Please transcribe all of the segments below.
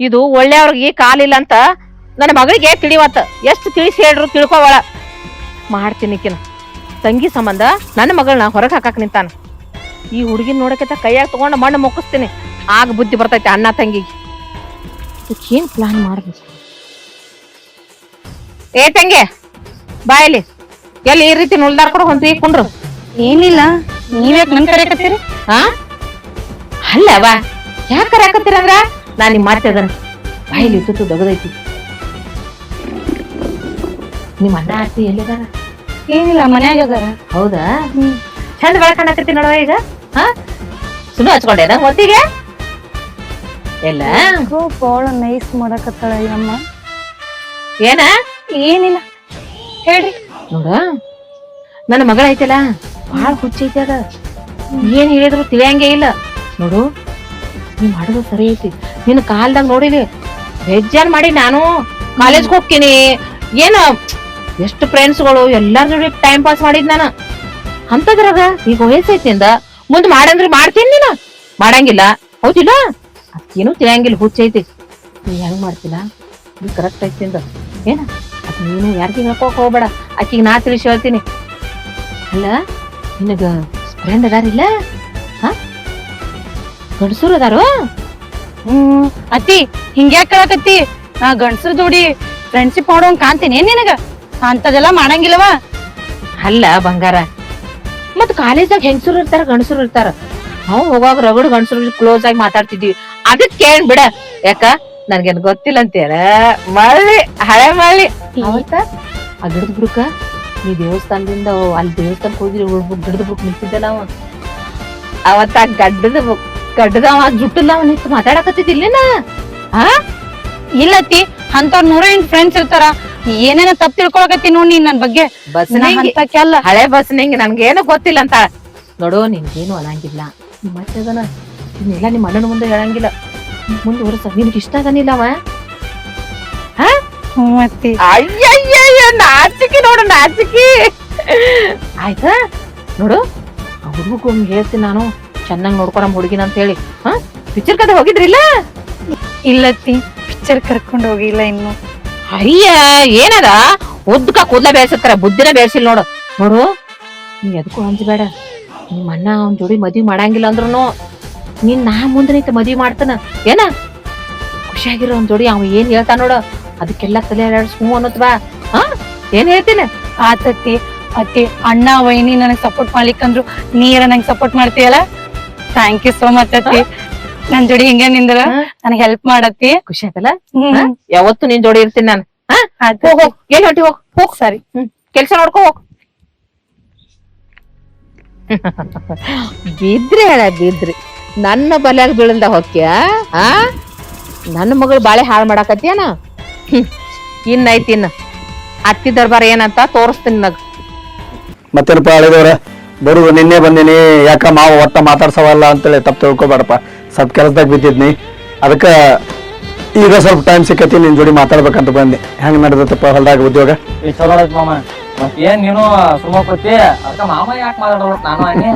ಇದು ಒಳ್ಳೆಯವ್ರಿಗೆ ಕಾಲಿಲ್ಲ ಅಂತ ನನ್ನ ಮಗಳಿಗೆ ತಿಳಿವತ್ತ. ಎಷ್ಟು ತಿಳಿಸಿ ಹೇಳ್ರು ತಿಳ್ಕೊವಳ ಮಾಡ್ತೀನಿ ಕಿನ ತಂಗಿ ಸಂಬಂಧ ನನ್ನ ಮಗಳನ್ನ ಹೊರಗೆ ಹಾಕಕ್ ನಿಂತಾನ. ಈ ಹುಡುಗಿನ ನೋಡಕತ್ತ ಕೈಯಾಗ ತಗೊಂಡು ಮಣ್ಣು ಮುಕ್ಕಿಸ್ತೀನಿ. ಆಗ ಬುದ್ಧಿ ಬರ್ತೈತೆ ಅಣ್ಣ ತಂಗಿಗೆ. ಏನ್ ಪ್ಲಾನ್ ಮಾಡ್ಬೇಕು ಏ ತಂಗಿ ಬಾಯಲ್ಲಿ ಎಲ್ಲಿ ಈ ರೀತಿ ನುಲ್ದಾರ್ ಕೂಡ ಹೊಂದಿ ಕುಂಡ್ರು? ಏನಿಲ್ಲ ನೀವ್ಯಾಕ್ ನನ್ ಕರೆಯಕತ್ತೀರಿ ಹಾ ಅಲ್ಲವಾ ಯಾಕೆ ಕರೆಯಾಕತ್ತೀರ ಅಂದ್ರ ನಾ ಮಾತೆ ಅದನ್ನ ಬಾಯಿಲಿ ತುತ್ತು ದಗದೈತಿ. ನಿಮ್ಮ ಅಣ್ಣ ಅತ್ತಿ ಎಲ್ಲಿದಾರ? ಏನಿಲ್ಲ ಮನ್ಯಾಗ ಅದಾರ. ಹೌದಾ? ಚಂದ ಬೆಳಕಣ್ಣಾಕತ್ತಿ ನೋಡುವ ಈಗ? ಹಾ? ಸುಮ್ಮನೆ ಹಚ್ಕೊಂಡೇನ ಹೊತ್ತಿಗೆ ಎಲ್ಲ? ಬಾಳ ನೈಸ್ ಮಾಡಕತ್ತಾಳ ನಮ್ಮ ಅಮ್ಮ. ಏನ? ಏನಿಲ್ಲ. ಹೇಳ್ರಿ. ನೋಡ ನನ್ನ ಮಗಳ ಐತಲ್ಲ ಭಾಳ ಹುಚ್ಚೈತಿ ಅದ. ಏನ್ ಹೇಳಿದ್ರು ತಿಳಿಯಂಗೇ ಇಲ್ಲ. ನೋಡು ನೀ ಮಾಡೋದು ಸರಿ ಐತಿ. ನಿನ್ನ ಕಾಲ್ದಾಗ ನೋಡಿಲಿ ಬೇಜಾರ್ ಮಾಡಿ ನಾನು ಕಾಲೇಜ್ಗೆ ಹೋಗ್ತೀನಿ. ಏನು, ಎಷ್ಟು ಫ್ರೆಂಡ್ಸ್ಗಳು ಎಲ್ಲಾರ ಜೊತೆ ಟೈಮ್ ಪಾಸ್ ಮಾಡಿದ್ ನಾನು. ಅಂತದ್ರಾಗ ಈಗ ವಯಸ್ಸೈತಿ ಅಂದ ಮುಂದ್ ಮಾಡಂದ್ರೆ ಮಾಡ್ತೀನಿ ನೀನು. ಮಾಡಂಗಿಲ್ಲ, ಹೌದಿಲ್ಲ? ಅದಕ್ಕೇನು ತಿಳಿಯಂಗಿಲ್ಲ, ಹುಚ್ಚೈತಿ. ನೀ ಹೆಂಗ್ ಮಾಡ್ತಿಲ್ಲ ಇದು ಕರೆಕ್ಟ್ ಐತಿ ಅಂದ ಏನ? ಅದ್ ನೀನು ಯಾರಿಗೆ ಹೇಳ್ಕೋಕ್ ಹೋಗ್ಬೇಡ. ಆಕಿಗೆ ನಾ ತಿಳಿಸಿ ಹೇಳ್ತೀನಿ. ಅಲ್ಲ, ನಿನಗ ಫ್ರೆಂಡ್ ಅದಾರಿಲ್ಲ? ಹಾ? ಗಂಡಸರು ಅದಾರು? ಹ್ಮ್ ಅತ್ತಿ ಹಿಂಗ್ಯಾಕ್ ಕಳಕತ್ತಿ? ನಾ ಗಂಡಸ್ರ ಜೋಡಿ ಫ್ರೆಂಡ್ಶಿಪ್ ಮಾಡೋಂಗ್ ಕಾಣ್ತೀನಿ ಏನ್ ನಿನಗ? ಅಂತದೆಲ್ಲ ಮಾಡಂಗಿಲ್ಲವ? ಅಲ್ಲ ಬಂಗಾರ. ಮತ್ ಕಾಲೇಜಾಗ ಹೆಂಗಸರು ಇರ್ತಾರ ಗಂಡಸರು ಇರ್ತಾರ? ನಾವು ಹೋಗುವಾಗ ರಗಡ್ ಗಂಡಸರು ಕ್ಲೋಸ್ ಆಗಿ ಮಾತಾಡ್ತಿದ್ವಿ. ಅದಕ್ ಕೇಳ್ ಬಿಡ. ಯಾಕ? ನನ್ಗೇನ್ ಗೊತ್ತಿಲ್ಲ ಅಂತೇಳ ಮಳ್ಳಿ ಹಳೆ ಮಳ್ಳಿ. ಆ ಗಿಡದ ಬುಡಕ ನೀ ದೇವಸ್ಥಾನದಿಂದ ಅಲ್ಲಿ ದೇವಸ್ಥಾನಕ್ ಹೋಗಿ ಗಿಡದ ಬುಡಕ್ ನಿಂತಿದ್ದೆ ಅವ ಅವತ್ತ ಗಡ್ಡದ ಬು- ಗಡ್ಡದ ಅವ ಜುಟ್ಟಲ್ಲ ಅವ ನಿಂತು ಮಾತಾಡಕತ್ತಿದ್ದಿಲ್ಲೇನ? ಇಲ್ಲ ಅತ್ತಿ ಅಂತವ್ರ ನೂರ ಎಂಟ್ ಫ್ರೆಂಡ್ಸ್ ಇರ್ತಾರ. ಏನೇನ ತಪ್ಪ ತಿಳ್ಕೊಳಕತ್ತಿ ನೋಡ್ ನೀನ್ ನನ್ ಬಗ್ಗೆ. ಬಸ್ ನಾ ಅಂತಕ್ಕೆ ಅಲ್ಲ. ಹಳೆ ಬಸ್ ನಿಂಗೆ ನನ್ಗೇನು ಗೊತ್ತಿಲ್ಲ ಅಂತ. ನೋಡು ನಿನ್ಗೇನು ಅನ್ನಂಗಿಲ್ಲ ಮತ್ತೆ ಅದನ. ನಿಮ್ಮ ಅಣ್ಣನ ಮುಂದೆ ಹೇಳಂಗಿಲ್ಲ. ಮುಂದೆ ಹೊರಸ ನಿನ್ಗೆ ಇಷ್ಟ ಆಗನಿಲ್ಲ ಅವ? ಮತ್ತೆ? ಅಯ್ಯಯ್ಯಯ್ಯ ನಾಚಿಕೆ ನೋಡು ನಾಚಿಕೆ. ಆಯ್ತಾ? ನೋಡು ಅವ್ರಿಗೂ ಹೇಳ್ತೀನಿ ನಾನು. ಚೆನ್ನಾಗಿ ನೋಡ್ಕೊಳಮ್ ಹುಡುಗಿನ ಅಂತ ಹೇಳಿ. ಹಾ? ಪಿಕ್ಚರ್ ಕತೆ ಹೋಗಿದ್ರಿಲ್ಲ? ಇಲ್ಲತ್ತಿ ಪಿಕ್ಚರ್ ಕರ್ಕೊಂಡು ಹೋಗಿಲ್ಲ ಇನ್ನು. ಅಯ್ಯ ಏನದ? ಉದ್ಕ ಕೂದ್ಲ ಬೇಸಕ್ಕಾರ ಬುದ್ಧಿನ ಬೇಸಿಲ್ ನೋಡು. ನೋಡು ನೀ ಎದಕ್ಕೂ ಅಂಜಬೇಡ. ನಿಮ್ಮ ಅಣ್ಣ ಅವ್ನ ಜೋಡಿ ಮದ್ವಿ ಮಾಡಂಗಿಲ್ಲ ಅಂದ್ರೂ ನೀನ್ ನಾ ಮುಂದೆ ನಿಂತ ಮದ್ವಿ ಮಾಡ್ತಾನ. ಏನ? ಖುಷಿಯಾಗಿರೋ ಅವ್ನ ಜೋಡಿ ಅವ ಏನ್ ಹೇಳ್ತಾನ ನೋಡು. ಅದಕ್ಕೆಲ್ಲ ತಲೆ ಆಡಾಡ್ಸ್ ಸ್ಮೂ ಅನ್ನತ್ವಾ ಹಾ? ಏನ್ ಹೇಳ್ತೀನಿ? ಆತತ್ತಿ ಅತ್ತಿ ಅಣ್ಣ ವೈನಿ ನನಗ್ ಸಪೋರ್ಟ್ ಮಾಡ್ಲಿಕ್ಕಂದ್ರು ನೀರ ನಂಗೆ ಸಪೋರ್ಟ್ ಮಾಡ್ತೀಯಲ್ಲ? ಥ್ಯಾಂಕ್ ಯು ಸೋ ಮಚ್ ಅತ್ತಿ. ನನ್ ಜೋಡಿ ಹಿಂಗೆ ನಿಂದ್ರ ನನಗೆ ಹೆಲ್ಪ್ ಮಾಡತ್ತಿ. ಖುಷಿ ಆಯ್ತಲ್ಲ? ಹ್ಮ್. ಹಾ? ಯಾವತ್ತು ನಿನ್ ಜೋಡಿ ಇರ್ತೀನಿ ನಾನು. ಹಾ? ಹೋಗೋ ಹೋಗ್ ಅತ್ತಿ. ಹೋಗ್. ಎಲ್ಲಿ ಹೊಂಟಿ ಹೋಗ್? ಹೋಗ್ ಸರಿ. ಹ್ಮ್. ಕೆಲ್ಸ ನೋಡ್ಕೋ ಹೋಗ್. ಬಿದ್ರಿ ಹೇಳ ಬಿದ್ರಿ. ನನ್ನ ಬಲ್ಯಾಗ ಬೀಳಲ್ದ ಹೋಕ್ಯ ಆ? ನನ್ನ ಮಗಳು ಬಾಳೆ ಹಾಳು ಮಾಡಾಕತ್ಯಾನ ಹ್ಮ್. ಇನ್ನೈತಿ ಇನ್ನ. ಅತ್ತಿ ದರ್ಬಾರ್ ಏನಂತ ತೋರಿಸ್ತೀನಿ ನಗ್ ಮತ್ತೇನಪ್ಪ ಹಳೆದವ್ರ? ಬರುದು ನಿನ್ನೆ ಬಂದಿನಿ ಯಾಕ ಮಾವ ಒಟ್ಟ ಮಾತಾಡ್ಸವಲ್ಲ ಅಂತೇಳಿ ತಪ್ಪು ತಿಳ್ಕೊಬೇಡಪ್ಪ. ಸ್ವಲ್ಪ ಕೆಲಸದಾಗ ಬಿದ್ದಿದ್ನಿ. ಅದಕ್ಕೆ ಈಗ ಸ್ವಲ್ಪ ಟೈಮ್ ಸಿಕ್ಕತಿ ನಿನ್ ಜೋಡಿ ಮಾತಾಡ್ಬೇಕಂತ ಬಂದೆ. ಹೆಂಗ್ ನಡೆದತ್ತಪ್ಪ ಹೊಲ್ದಾಗ ಉದ್ಯೋಗ? ಈ ಚಲೋ ಐತ್ ಮಾಮ. ಮತ್ ಏನ್ ನೀನು ಸುಮ್ಮ ಕೊಡ್ತಿ ಅದಕ್ಕ ಮಾಮ ಯಾಕೆ ಮಾತಾಡೋದು ನಾನು ಅನ್ನಿ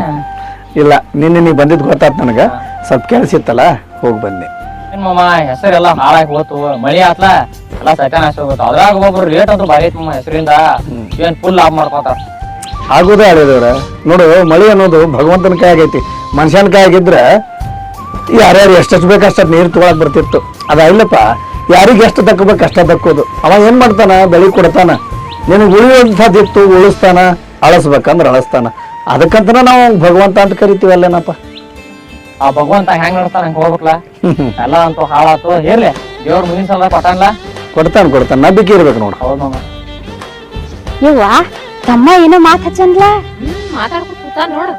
ಇಲ್ಲ ನಿನ್ನೆ ನೀ ಬಂದಿದ್ ಗೊತ್ತಾತ್ ನನಗ. ಸ್ವಲ್ಪ ಕೆಲ್ಸಿತ್ತಲ್ಲ ಹೋಗಿ ಬಂದೆ. ಏನ್ ಮಾಮ ಹೆಸರೆಲ್ಲ ಹಾಳಾಗಿ ಹೋತು. ಮಳಿ ಆತ್ಲ ಎಲ್ಲ ಸತ್ಯಾನಾಶ ಹೋಗುತ್ತೆ ಅದ್ರಾಗ ಒಬ್ರು ರೇಟ್ ಅಂತೂ ಭಾರಿ ಐತ್ ಮಾಮ ಹೆಸರಿಂದ. ಏನ್ ಫುಲ್ ಲಾಭ ಮಾಡ್ಕೊತಾರ. ಆಗೋದೇ ಹಳೆದವ್ರ ನೋಡು ಮಳೆ ಅನ್ನೋದು ಭಗವಂತನ ಕೈ ಆಗೈತಿ. ಮನುಷ್ಯನ ಕೈ ಆಗಿದ್ರೆ ಯಾರ್ಯಾರು ಎಷ್ಟೆಷ್ಟು ಬೇಕು ಅಷ್ಟು ನೀರು ತಗೊಳಕ್ ಬರ್ತಿತ್ತು. ಅದ ಇಲ್ಲಪ್ಪ ಯಾರಿಗೆ ಎಷ್ಟು ದಕ್ಕಬೇಕು ಅಷ್ಟ ತಕ್ಕೋದು ಅವ ಏನ್ ಮಾಡ್ತಾನ? ಬೆಳಿ ಕೊಡ್ತಾನ. ನಿನಗೆ ಉಳಿಯುವಂಥದ್ದಿತ್ತು ಉಳಿಸ್ತಾನ ಅಳಸ್ಬೇಕಂದ್ರೆ ಅಳಸ್ತಾನ. ಅದಕ್ಕಂತನ ನಾವು ಭಗವಂತ ಅಂತ ಕರಿತೀವಲ್ಲೇನಪ್ಪ ಆ ಭಗವಂತ ಹೆಂಗ್ ನೋಡ್ತಾನ ಹಂಗ ಹೋಗ್ಬೇಕಲ್ಲ ಎಲ್ಲ ಅಂತೂ ಹಾಳಾತು. ಇರ್ಲಿ ದೇವ್ರ ಮುಂದಿನ ಸಲ ಕೊಡ್ತಾನ ಕೊಡ್ತಾನ. ನಂಬಿಕೆ ಇರ್ಬೇಕು ನೋಡು. ಹೌದು ಯವ್ವ ತಮ್ಮ ಏನೋ ಮಾತ್ ಹಚ್ಚನ್ಲ ಮಾತಾಡ್ಕೊಂಡು ಕೂತ ನೋಡು.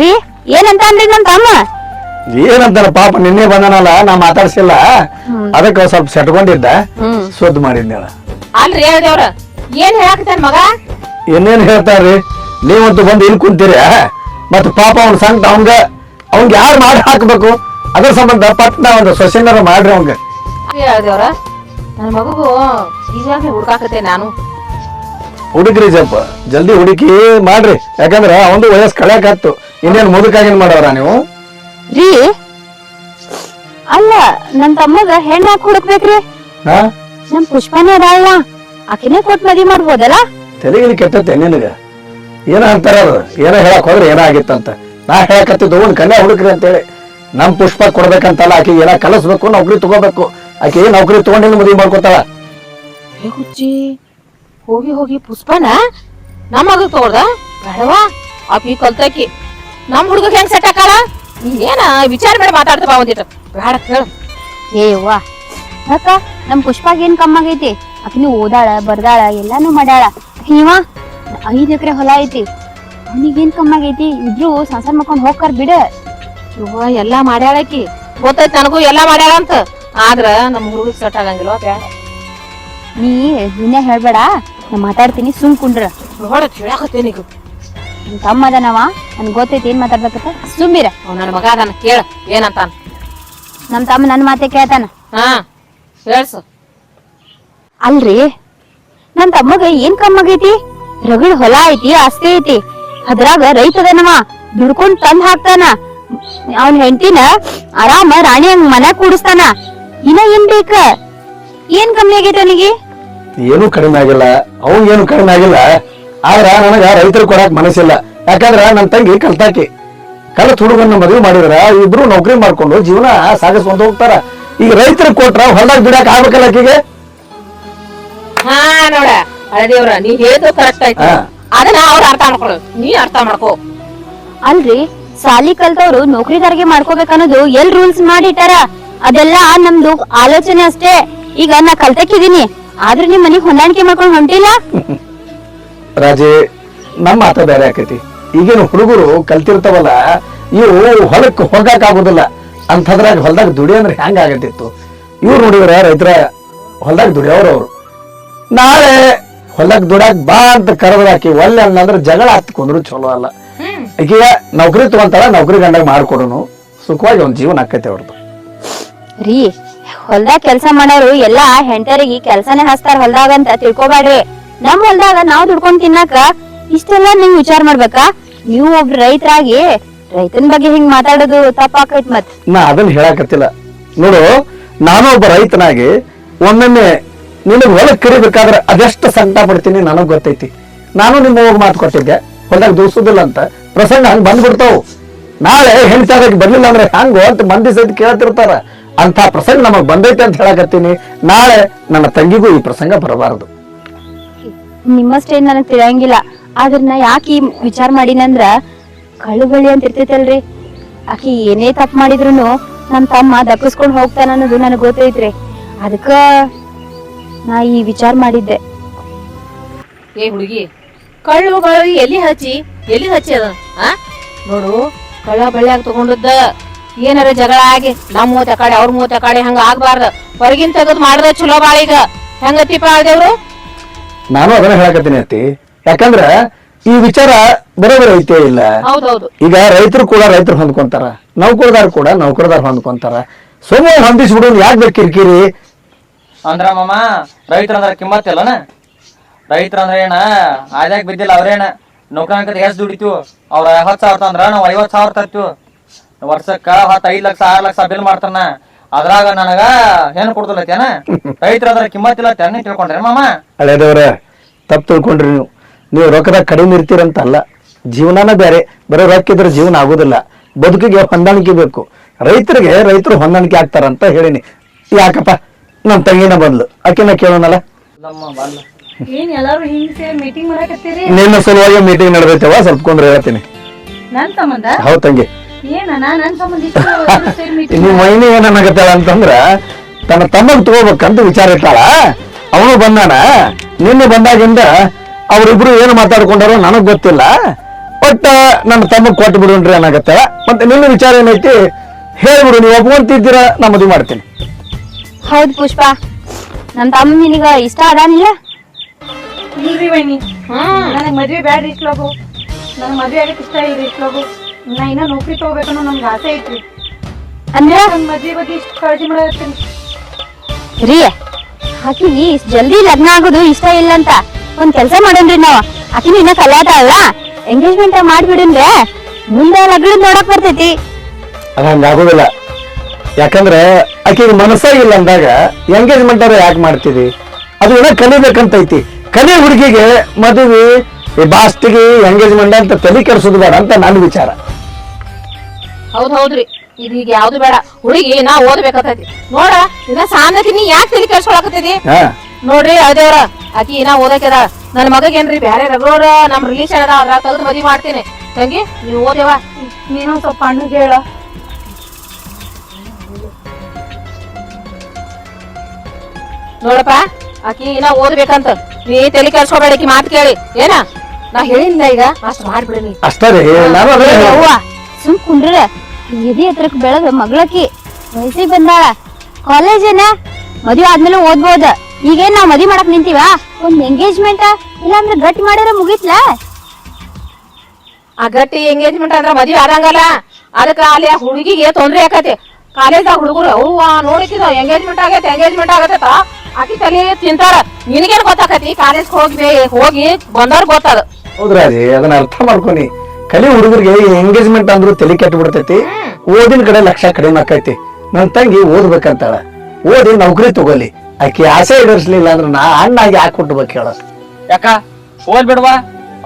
ರೀ ಏನಂತ ಅಂದ್ರಿ ನನ್ ತಮ್ಮ? ಏನಂತಾರ ಪಾಪ ನಿನ್ನೆ ಬಂದನಲ್ಲ ನಾ ಮಾತಾಡ್ಸಿಲ್ಲ. ಅದಕ್ಕೆ ಸ್ವಲ್ಪ ಸೆಟ್ಕೊಂಡಿದ್ದ. ಸುದ್ದಿ ಮಾಡಿದ್ನೇಳ ಅಲ್ರಿ ಹೇಳ್ದೇವ್ರ ಏನ್ ಹೇಳಾಕತ್ತಾನ ಮಗ? ಏನೇನ್ ಹೇಳ್ತಾರ್ರಿ? ನೀವಂತೂ ಬಂದು ಇಲ್ಲಿ ಕುಂತೀರಿ ಮತ್ತ ಪಾಪ ಅವ್ನ ಸಂಕಟ ಅವಂಗ ಅವಂಗ ಯಾರು ಮಾಡಿ ಹಾಕ್ಬೇಕು? ಅದ್ರ ಸಂಬಂಧ ಪಟ್ನ ಒಂದು ಸೊಸೆನಾರ ಮಾಡ್ರಿ ಅವಂಗ ಹೇಳ್ದೇವ್ರ ನನ್ನ ಮಗಗೂ ಈಗಾಗಲೇ ಹುಡ್ಕಾಕತ್ತೆ ನಾನು. ಹುಡುಕ್ರಿ ಜಪ್ಪ ಜಲ್ದಿ ಹುಡುಕಿ ಮಾಡ್ರಿ. ಯಾಕಂದ್ರೆ ಅವಂದು ವಯಸ್ಸು ಕಳ್ಯಾಕತ್ತು ಇನ್ನೇನು ಮುದುಕಾಗಿನ್ ಮಾಡವ್ರ ನೀವು? ರೀ ಅಲ್ಲ ನನ್ ತಮ್ಮಗ ಹೆಣ್ಣ ಹುಡುಕ್ಬೇಕ್ರಿ. ಹಾ? ನಮ್ ಪುಷ್ಪನೇ ಅದಾಳ ಆಕಿನೇ ಕೊಟ್ ಮದಿ ಮಾಡ್ಬೋದಲ್ಲ? ತಲೆಗಿಲಿ ಕೆಟ್ಟತ್ತೆ ನಿನಗ. ಏನ ಅಂತಾರ ಅದು. ಏನೋ ಹೇಳಕ್ ಹೋದ್ರೆ ಏನೋ ಆಗಿತ್ತಂತ. ನಾ ಹೇಳಕತ್ತಿದ್ದು ಒಂದ್ ಕನ್ಯಾ ಹುಡುಕ್ರಿ ಅಂತೇಳಿ. ನಮ್ ಪುಷ್ಪ ಕೊಡ್ಬೇಕಂತಲ್ಲ ಆಕೆ ಏನ ಕಲಸ್ಬೇಕು ನೌಕರಿ ತಗೋಬೇಕು. ಆಕೆ ನೌಕರಿ ತಗೊಂಡಿನ ಮದುವೆ ಮಾಡ್ಕೊತಾಳ? ಏ ಹುಚ್ಚಿ ಹೋಗಿ ಹೋಗಿ ಪುಷ್ಪನ ನಮ್ಮ ಮಗ ತೋರ್ದ ಬೇಡವಾ? ಅಪ್ಪಿ ಕಲ್ತಾಕಿ ನಮ್ಮ ಹುಡುಗ ಹೆಂಗ್ ಸೆಟ್ ಹಾಕಾಳ ನೀ ಏನ ವಿಚಾರ ಬೇಡ ಮಾತಾಡ್ತಾ ಬಾ ಒಂದಿಟ್ಟು. ಬೇಡ ಕೇಳ. ಏವ್ವ ಅಕ್ಕ ನಮ್ ಪುಷ್ಪಾಗ ಏನ್ ಕಮ್ಮ ಆಗೈತಿ? ಆಕಿನು ಓದಾಳ ಬರ್ದಾಳ ಎಲ್ಲಾನು ಮಾಡ್ಯಾಳ. ಇವ ಐದ್ ಎಕರೆ ಹೊಲ ಐತಿ. ಅವನಿಗೇನ್ ಕಮ್ಮ ಆಗೈತಿ? ಇದ್ರು ಸಂಸಾರ ಮಾಡ್ಕೊಂಡ್ ಹೋಗ್ತಾರ ಬಿಡ. ಇವ ಎಲ್ಲಾ ಮಾಡ್ಯಾಳಕಿ ಗೊತ್ತೈತಿ ನನಗೂ ಎಲ್ಲಾ ಮಾಡ್ಯಾಳ ಅಂತ. ಆದ್ರ ನಮ್ ಹುಡುಗ ಸೆಟ್ ಆಗಂಗಿಲ್ವಾ ಬೇಡ. ನೀ ನಿನ್ನೆ ಹೇಳ್ಬೇಡ. ನಾ ಮಾತಾಡ್ತೀನಿ ಸುಮ್ ಕುಂಡ್ರ. ನೋಡ ಹೇಳಾಕತ್ತೇನಿ ಈಗ. ನಿನ್ ತಮ್ಮ ಅದನವ ನನ್ ಗೊತ್ತೈತಿ ಏನ್ ಮಾತಾಡ್ಬೇಕತ್ತ ಸುಮ್ಮಿರ ಅವ್ ನನ್ನ ಮಗ ಅದಾನ ಕೇಳ ಏನಂತಾನ? ನಮ್ ತಮ್ಮ ನನ್ ಮಾತೆ ಕೇಳ್ತಾನ. ಹಾ ಹೇಳ್ಸು. ಅಲ್ರಿ ನನ್ ತಮ್ಮಗ ಏನ್ ಕಮ್ಮ ಆಗೈತಿ? ರಗಡ್ ಹೊಲ ಐತಿ ಆಸ್ತಿ ಐತಿ. ಅದ್ರಾಗ ರೈತದನವ ದುಡ್ಕೊಂಡ್ ತಂದ್ ಹಾಕ್ತಾನ. ಅವನ್ ಹೆಂಡತಿನ ಆರಾಮ ರಾಣಿ ಹಂಗ್ ಮನ್ಯಾಗ ಕೂಡಿಸ್ತಾನ. ಇನ್ನ ಏನ್ ಬೇಕ? ಏನ್ ಕಮ್ಮಿ ಆಗೈತಿ ಅವನಿಗೆ? ಏನು ಕಡಿಮೆ ಆಗಿಲ್ಲ ಅವ್ನ್ ಏನು ಕಡಿಮೆ ಆಗಿಲ್ಲ ಆದ್ರ ನನಗ ರೈತರು ಕೊಡಕ್ ಮನಸ್ಸಿಲ್ಲ. ಯಾಕಂದ್ರ ನನ್ ತಂಗಿ ಕಲ್ತಾಕಿ. ಕಲ್ತ್ ಹುಡುಗನ್ನ ಮದುವೆ ಮಾಡಿದ್ರ ಇಬ್ರು ನೌಕರಿ ಮಾಡ್ಕೊಂಡು ಜೀವನ ಸಾಗಿಸ್ಕೊಂಡ್ ಹೋಗ್ತಾರ. ಈಗ ರೈತರು ಕೊಟ್ರ ಹೊಲ್ದಾಗ ಬಿಡಕ್ ಆಗ್ಬೇಕಲ್ಲ ಆಕಿಗೆ? ಹಾ ನೋಡ ನೀ ಕರೆಕ್ಟ್ ಆಯ್ತು. ಅದನ್ನ ಅವ್ರ ಅರ್ಥ ಮಾಡ್ಕೊಳ್ಳು ನೀ ಅರ್ಥ ಮಾಡ್ಕೋ. ಅಲ್ರಿ ಸಾಲಿ ಕಲ್ತವ್ರು ನೌಕರಿದಾರಿಗೆ ಮಾಡ್ಕೋಬೇಕನ್ನೋದು ಎಲ್ ರೂಲ್ಸ್ ಮಾಡಿಟ್ಟಾರ? ಅದೆಲ್ಲ ನಮ್ದು ಆಲೋಚನೆ ಅಷ್ಟೇ. ಈಗ ನಾ ಕಲ್ತಕ್ಕಿದೀನಿ ಆದ್ರೂ ನಿಮ್ ಮನೆಗೆ ಹೊಂದಾಣಿಕೆ ಮಾಡ್ಕೊಂಡು ಹೊಂಟಿಲ್ಲ? ರಾಜೇ ನಮ್ಮ ಮಾತ ಬೇರೆ ಆಕೈತಿ. ಈಗಿನ ಹುಡುಗರು ಕಲ್ತಿರ್ತಾವಲ್ಲ ಇವು ಹೊಲಕ್ಕೆ ಹೋಗಕ್ ಆಗುದಿಲ್ಲ. ಅಂಥದ್ರಾಗ ಹೊಲ್ದಾಗ ದುಡಿ ಅಂದ್ರೆ ಹೆಂಗ ಆಗತ್ತಿತ್ತು? ಇವ್ರು ನೋಡಿದ್ರ ರೈತರ ಹೊಲ್ದಾಗ ದುಡಿಯೋರು ಅವ್ರು. ನಾಳೆ ಹೊಲಕ್ ದುಡಾಕ್ ಬಾ ಅಂತ ಕರೆದ್ರ ಆಕಿ ಒಲ್ಲೆ ಅನ್ನಂದ್ರ ಜಗಳ ಹತ್ಕೊಂಡ್ರು ಚಲೋ ಅಲ್ಲ. ಈಗ ನೌಕರಿ ತಗೊಂತಾಳ ನೌಕರಿ ಗಂಡಾಗ ಮಾಡ್ಕೊಡೋನು. ಸುಖವಾಗಿ ಒಂದ್ ಜೀವನ ಆಕೈತೆ ಅವ್ರದ್ದು ರೀ ಹೊಲ್ದಾಗ ಕೆಲಸ ಮಾಡೋರು ಎಲ್ಲಾ ಹೆಂಟರಿಗೆ ಕೆಲ್ಸನೇ ಹಾಸ್ತಾರ ಹೊಲ್ದಾಗ ಅಂತ ತಿಳ್ಕೊಬ್ಯಾಡ್ರಿ ನಮ್ ಹೊಲ್ದಾಗ ನಾವ್ ದುಡ್ಕೊಂಡ್ ತಿನ್ನಾಕ ಇಷ್ಟೆಲ್ಲ ನೀವ್ ವಿಚಾರ ಮಾಡ್ಬೇಕಾ? ನೀವು ಒಬ್ರು ರೈತರಾಗಿ ರೈತನ ಬಗ್ಗೆ ಹಿಂಗ್ ಮಾತಾಡೋದು ತಪ್ಪಾಕೈತ್ ಮತ್. ನಾ ಅದನ್ನ ಹೇಳಕತ್ತಿಲ್ಲ. ನೋಡು, ನಾನು ಒಬ್ಬ ರೈತನಾಗಿ ಒಮ್ಮೊಮ್ಮೆ ನಿನಗ್ ಹೊಲಕ್ ಕರಿಬೇಕಾದ್ರೆ ಅದೆಷ್ಟು ಸಂಕಟ ಪಡ್ತೀನಿ ನನಗ್ ಗೊತ್ತೈತಿ. ನಾನು ನಿಮ್ಮ ಹೋಗಿ ಮಾತು ಕೊಟ್ಟಿದ್ದೆ. ಹೊಲದಾಗ ದೂಸುದಿಲ್ಲ ಅಂತ. ಪ್ರಸಂಗ ಹಂಗ್ ಬಂದ್ಬಿಡ್ತಾವು. ನಾಳೆ ಹೆಣ್ತಾದಾಗ ಬರ್ಲಿಲ್ಲ ಅಂದ್ರೆ ಹಂಗ ಅಂತ ಮಂದಿ ಸಹಿತ ಕೇಳ್ತಿರ್ತಾರ. ಅಂತ ಪ್ರಸಂಗ ನಮಗ್ ಬಂದೈತೆ ಅಂತ ಹೇಳಕತ್ತೀನಿ. ನಾಳೆ ನನ್ನ ತಂಗಿಗೂ ಈ ಪ್ರಸಂಗ ಬರಬಾರದು. ನಿಮ್ಮಷ್ಟೇ ನನಗ್ ತಿಳಿಯಂಗಿಲ್ಲ. ಆದ್ರ ನಾ ಯಾಕೆ ಈ ವಿಚಾರ ಮಾಡಿನಂದ್ರ ಕಳ್ಳು ಬಳ್ಳಿ ಅಂತ ಇರ್ತೈತಲ್ರಿ. ಆಕಿ ಏನೇ ತಪ್ಪು ಮಾಡಿದ್ರು ನಮ್ ತಮ್ಮ ದಕ್ಕಿಸ್ಕೊಂಡ್ ಹೋಗ್ತಾನ ಅನ್ನೋದು ನನಗ್ ಗೊತ್ತೈತ್ರಿ. ಅದಕ್ಕ ನಾ ಈ ವಿಚಾರ ಮಾಡಿದ್ದೆ. ಏ ಹುಡುಗಿ ಕಳ್ಳು ಬಳ್ಳಿ ಎಲ್ಲಿ ಹಚ್ಚಿ? ಎಲ್ಲಿ ಹಚ್ಚಿ ಅದ? ಆ? ನೋಡು ಕಳ್ಳ ಬಳ್ಳಿಯಾಗ ತಗೊಂಡದ್ದ. ಏನಾರ ಜಗಳ ಆಗಿ ನಮ್ ಮೂತ ಕಡೆ ಅವ್ರ ಮೂತ ಕಡೆ ಹಂಗ ಆಗ್ಬಾರ್ದ. ಹೊರಗಿನ ತೆಗದ್ ಮಾಡಿದ್ರೆ ಚಲೋ ಬಾಳೀಗ ತಿಪ್ಪ ಆದೇವ್ರು ನಾನು ಅದನ್ನ ಹೇಳಕತ್ತೀನಿ ಅತ್ತಿ. ಯಾಕಂದ್ರ ಈ ವಿಚಾರ ಬರೋಬರ ಐತೆ ಇಲ್ಲ. ಹೌದೌದು. ಈಗ ರೈತರು ಕೂಡ ರೈತರು ಹೊಂದ್ಕೊಂತಾರ. ನೌಕರದಾರ ಕೂಡ ನೌಕರದಾರ ಹೊಂದ್ಕೊಂತಾರ. ಸುಮ್ಮನೆ ಹೊಂದಿಸ್ಬಿಡು ಯಾಕೆ ಬೇಕು ಕಿರಿಕಿರಿ? ಅಂದ್ರ ಮಾಮ ರೈತರ ಅಂದ್ರ ಕಿಮ್ಮತ್ ಇಲ್ಲನ? ರೈತರ ಅಂದ್ರ ಏನ ಆದಾಯ ಬಿದ್ದಿಲ್ಲ ಅವ್ರೇನ? ನೌಕರ ಎಷ್ಟ್ ದುಡಿತು ಅವ್ರ ಹತ್ತು ಸಾವಿರ ತಂದ್ರ ನಾವ್ ಐವತ್ ಸಾವಿರ ತರ್ತೀವಿ. ವರ್ಷಕ್ಕ ಹತ್ತು ಐದ್ ಲಕ್ಷ ಆರ್ ಲಕ್ಷ ಬಿಲ್ ಮಾಡ್ತಾನ ಅದ್ರಾಗ ನನಗ ಏನ್ ಕೊಡ್ದಲತ್ತೇನ ರೈತರ ಅದ್ರ ಕಿಮ್ಮತ್ ಇಲ್ಲ ತೆನ್ನ ತಿಳ್ಕೊಂಡ್ರೆ ಮಾಮ? ಹಳೇದವ್ರ ತಪ್ಪು ತಿಳ್ಕೊಂಡ್ರಿ ನೀವು. ನೀವು ರೊಕ್ಕದಾಗ ಕಡಿಮೆ ಇರ್ತೀರಂತ ಅಲ್ಲ ಜೀವನಾನ ಬೇರೆ. ಬರೀ ರೊಕ್ಕ ಇದ್ರೆ ಜೀವನ ಆಗುದಿಲ್ಲ. ಬದುಕಿಗೆ ಹೊಂದಾಣಿಕೆ ಬೇಕು. ರೈತರಿಗೆ ರೈತರು ಹೊಂದಾಣಿಕೆ ಆಗ್ತಾರಂತ ಹೇಳಿನಿ. ಯಾಕಪ್ಪ? ನಮ್ ತಂಗಿನ ಬಂದ್ಲು. ಅಕ್ಕಿನ ಕೇಳೋನಲ್ಲ ನಮ್ಮ ಬಲ್ಲ ಏನ್ ಎಲ್ಲಾರು ಹಿಂಗ್ ಸೇರಿ ಮೀಟಿಂಗ್ ಮಾಡಕತ್ತೀರಿ? ನಿನ್ನ ಸಲುವಾಗಿ ಮೀಟಿಂಗ್ ನಡೆದೈತವ ಸ್ವಲ್ಪ ಕೊಂದ್ರೆ ಹೇಳ್ತೀನಿ. ನನ್ ಸಂಬಂಧ ಹೌದ್ ತಂಗಿ. ಇಷ್ಟು ನಿಮ್ಮ ಮೈನಿ ಏನಾಗತ್ತಾಳ ಅಂತಂದ್ರ ತನ್ನ ತಮ್ಮಗ್ ತಗೋಬೇಕಂತ ವಿಚಾರ ಇಟ್ಟಾಳ. ಅವನು ಬಂದಾನ. ನಿನ್ನೆ ಬಂದಾಗಿಂದ ಅವರಿಬ್ರು ಏನು ಮಾತಾಡ್ಕೊಂಡಾರೋ ನನಗ್ ಗೊತ್ತಿಲ್ಲ. ಬಟ್ ನನ್ನ ತಮ್ಮಗ್ ಕೊಟ್ಟು ಬಿಡುನ್ರಿ ಏನಾಗತ್ತ ಮತ್ತೆ ನಿನ್ನ ವಿಚಾರ ಏನೈತಿ ಹೇಳ್ಬಿಡು ನೀವು ಒಪ್ಕೊಂತಿದ್ದೀರ ನಾ ಮದುವೆ ಮಾಡ್ತೀನಿ. ಹೌದು ಪುಷ್ಪ. ನನ್ನ ತಮ್ಮ ನಿನಗ ಇಷ್ಟ ಅದಾನಿಲ್ಲ ಇಲ್ರಿ ವೈನಿ. ನನಗ್ ಮದ್ವೆ ಬ್ಯಾಡ್ರಿ ಇಷ್ಟ ನನಗ್ ಮದ್ವೆ ಆಗಕ್ಕೆ ಇಷ್ಟ ಇಲ್ರಿ ಇಷ್ಟ್ಲೋಗು ನಾ ಇನ್ನ ನೌಕರಿ ತಗೋಬೇಕನ್ನೋ ನಮ್ಗೆ ಆಸೆ ಐತ್ರಿ. ಅಂದ್ರ? ನನ್ ಮದ್ವೆ ಬಗ್ಗೆ ಇಷ್ಟು ಕಾಳಜಿ ಮಾಡತ್ತೀನಿ ರೀ ಆಕಿಗೆ ಇಷ್ಟ್ ಜಲ್ದಿ ಲಗ್ನ ಆಗೋದು ಇಷ್ಟ ಇಲ್ಲ ಅಂತ ಒಂದ್ ಕೆಲ್ಸ ಮಾಡನ್ರಿ ನಾವ್. ಆಕಿನ ಇನ್ನ ಅಲ್ಲ? ಎಂಗೇಜ್ಮೆಂಟ್ ಮಾಡ್ಬಿಡನ್ರೆ? ಮುಂದೆ ಲಗ್ನ ನೋಡಕ್ ಬರ್ತೈತಿ. ಅದ ಹಂಗಾಗೋದಿಲ್ಲ ಯಾಕಂದ್ರೆ ಆಕೆಗೆ ಮನಸ್ಸೇ ಇಲ್ಲ ಅಂದಾಗ ಎಂಗೇಜ್ಮೆಂಟ್ ಅವ್ರು ಯಾಕೆ ಮಾಡ್ತೀವಿ ಅದು ಏನೋ ಕಲಿಬೇಕಂತೈತಿ ಕಲಿ ಹುಡುಗಿಗೆ ಮದುವೆ ಈ ಬಾಸ್ಟಿಗೆ ಎಂಗೇಜ್ಮೆಂಟ್ ಅಂತ ತಲೆ ಕೆಡಿಸೋದು ಬೇಡ ಅಂತ ನನ್ನ ವಿಚಾರ. ಹೌದ್ ಹೌದ್ರಿ. ಇದು ಈಗ ಯಾವ್ದು ಬೇಡ. ಹುಡುಗಿ ನಾ ಓದ್ಬೇಕತ್ತೈತಿ ನೋಡ ಇನ್ನ ಸಾಂದತಿ ನೀ ಯಾಕೆ ತಲೆ ಕೆಡ್ಸ್ಕೊಳಕತ್ತಿದಿ? ಹಾ. ನೋಡ್ರಿ ಅದೇವ್ರ ಆಕಿ ಇನ್ನ ಓದಕ್ಯದ. ನನ್ ಮಗಗೇನ್ರಿ ಬ್ಯಾರೆ ರಗೋರ ನಮ್ ರಿಲೀಸ್ ಅದ ಅದ್ರ ತೆಗ್ದು ಮದ್ವಿ ಮಾಡ್ತೀನಿ. ತಂಗಿ ನೀವು ಓದೇವ ನೀನು ಸ್ವಲ್ಪ ಹಣ್ಣು ಹೇಳ ನೋಡಪ್ಪ ಆಕಿ ಇನ್ನ ಓದ್ಬೇಕಂತ. ನೀ ತಲೆ ಕೆಡ್ಸ್ಕೊಬೇಡ ಆಕಿ ಮಾತು ಕೇಳಿ. ಏನ? ನಾ ಹೇಳಿಲ್ಲ ಈಗ. ಅಷ್ಟು ಮಾಡ್ಬಿಡಿ ಅಷ್ಟೇ ಸುಮ್ ಕುಂಡ್ರ. ಎದಿ ಹತ್ರಕ್ ಬೆಳದ ಮಗಳಕಿ ವಯಸ್ಸಿಗೆ ಬಂದಾಳ. ಕಾಲೇಜೇನ ಮದ್ವೆ ಆದ್ಮೇಲೆ ಓದ್ಬೋದ. ಈಗೇನ್ ನಾವ್ ಮದಿ ಮಾಡಕ್ ನಿಂತೀವ? ಒಂದ್ ಎಂಗೇಜ್ಮೆಂಟ್ ಇಲ್ಲಾಂದ್ರೆ ಗಟ್ಟಿ ಮಾಡಿದ್ರೆ ಮುಗಿತ್ಲಾ? ಆ ಗಟ್ಟಿ ಎಂಗೇಜ್ಮೆಂಟ್ ಅಂದ್ರ ಮದ್ವಿ ಆದಂಗಲ್ಲ. ಅದಕ್ಕ ಅಲ್ಲಿ ಆ ಹುಡುಗಿಗೆ ತೊಂದ್ರೆ ಆಕತಿ. ಕಾಲೇಜ್ದಾಗ ಹುಡುಗರು ಅವ್ವ ನೋಡಿಸಿದ ಎಂಗೇಜ್ಮೆಂಟ್ ಆಗೈತೆ ಎಂಗೇಜ್ಮೆಂಟ್ ಆಗತ್ತ ಆಕಿ ತಲೆ ತಿಂತಾರ ನಿನಗೇನ್ ಗೊತ್ತಾಕತಿ? ಕಾಲೇಜ್ ಹೋಗಿ ಹೋಗಿ ಬಂದವ್ರ ಗೊತ್ತದ. ಹೌದ್ರಿ ಅದನ್ನ ಅರ್ಥ ಮಾಡ್ಕೊನಿ. ಕಲಿ ಹುಡುಗರಿಗೆ ಎಂಗೇಜ್ಮೆಂಟ್ ಅಂದ್ರು ತಲೆ ಕೆಟ್ಟು ಬಿಡ್ತೈತಿ ಓದಿನ ಕಡೆ ಲಕ್ಷ ಕಡಿಮೆ ಆಕೈತಿ. ನನ್ನ ತಂಗಿ ಓದ್ಬೇಕಂತಾಳ. ಓದಿ ನೌಕರಿ ತಗೋಲಿ ಆಕೆ ಆಸೆ ಈಡೇರಿಸ್ಲಿಲ್ಲ ಅಂದ್ರೆ ನಾ ಅಣ್ಣಾಗಿ ಯಾಕೆ ಕೊಟ್ಬೇಕು ಹೇಳ. ಯಾಕ? ಓದ್ ಬಿಡ್ವಾ.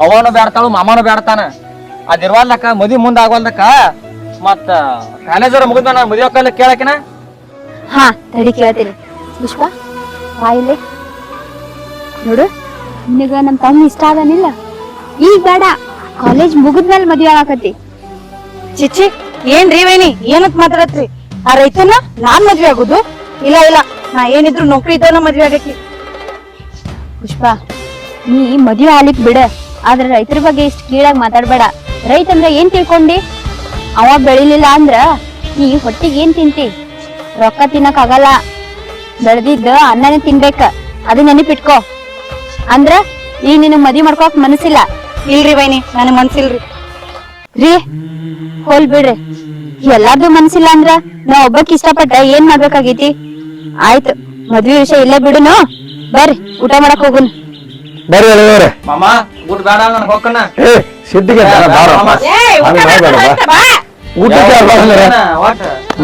ಅವನು ಬ್ಯಾಡ್ತಾಳು ಮಾಮನು ಬೇಡ್ತಾನ ಅದಿರ್ವಲ್ಲಕ್ಕ ಮದಿ ಮುಂದ ಆಗವಲ್ದಕ್ಕ ಮತ್ತ ಕಾಲೇಜರ ಮುಗಿದ ನಾನು ಮದ್ವೆ ಕಾಲ ಕೇಳಕಿನ? ಹಾ ತಡಿ ಕೇಳ್ತೀನಿ. ಪುಷ್ಪ ಬಾಯಿಲೆ ನೋಡು ನಿನಗ ನಮ್ಮ ತಮ್ಮ ಇಷ್ಟ ಆಗನಿಲ್ಲ ಈಗ ಬೇಡ. ಕಾಲೇಜ್ ಮುಗಿದ್ಮೇಲೆ ಮದ್ವೆ ಆಗಾಕತಿ ಚಿಚ್ಚಿ, ಏನ್ರಿ ವೇಣಿ? ಏನಂತ ಮಾತಾಡತ್ರಿ? ಆ ರೈತನ ನಾನ್ ಮದ್ವೆ ಆಗುದು? ಇಲ್ಲ ಇಲ್ಲ. ನಾ ಏನಿದ್ರು ನೌಕರಿ ಇದ್ದವನ ಮದ್ವೆ ಆಗಕ್ಕೆ. ಪುಷ್ಪ, ನೀ ಮದ್ವೆ ಆಲಿಕ್ ಬಿಡ. ಆದ್ರ ರೈತರ ಬಗ್ಗೆ ಇಷ್ಟ ಕೀಳಾಗ್ ಮಾತಾಡ್ಬೇಡ. ರೈತ ಅಂದ್ರ ಏನ್ ತಿಳ್ಕೊಂಡಿ? ಅವ ಬೆಳಿಲಿಲ್ಲ ಅಂದ್ರ ನೀ ಹೊಟ್ಟಿಗೆ ಏನ್ ತಿಂತಿ? ರೊಕ್ಕ ತಿನ್ನಕ್ ಆಗಲ್ಲ. ಬೆಳೆದಿದ್ದ ಅನ್ನನೇ ತಿನ್ಬೇಕ. ಅದು ನೆನಪಿಟ್ಕೋ. ಅಂದ್ರ ಈ ನಿನಗ್ ಮದಿ ಮಾಡ್ಕೋಕ್ ಮನಸ್ಸಿಲ್ಲ. ಇಲ್ರಿ ವೈನಿ ನನ್ ಮನ್ಸಿಲ್ರಿ. ರೀ ಹೋಲ್ ಬಿಡ್ರಿ. ಎಲ್ಲಾರ್ದು ಮನ್ಸಿಲ್ಲ ಅಂದ್ರ ನಾ ಒಬ್ಬಕ್ ಇಷ್ಟಪಟ್ಟ ಏನ್ ಮಾಡ್ಬೇಕಾಗೈತಿ? ಆಯ್ತು ಮದ್ವಿ ವಿಷಯ ಇಲ್ಲೇ ಬಿಡುನು? ಬರ್ರಿ ಊಟ ಮಾಡಕ್ ಹೋಗುನ್. ಬರ್ರಿ ಅಳಿಯವ್ರೆ ಮಾಮ ಊಟ ಬೇಡ ನನ್ ಏ ಸಿದ್ಧಿಗೆ ಬೇಡ, ಬಾರಪ್ಪ. ಹಂಗ್ ಮಾಡ್ಬೇಡಪ್ಪ. ಊಟಕ್ಕೆ ಯಾರ್ ಬರಲ್ಲ?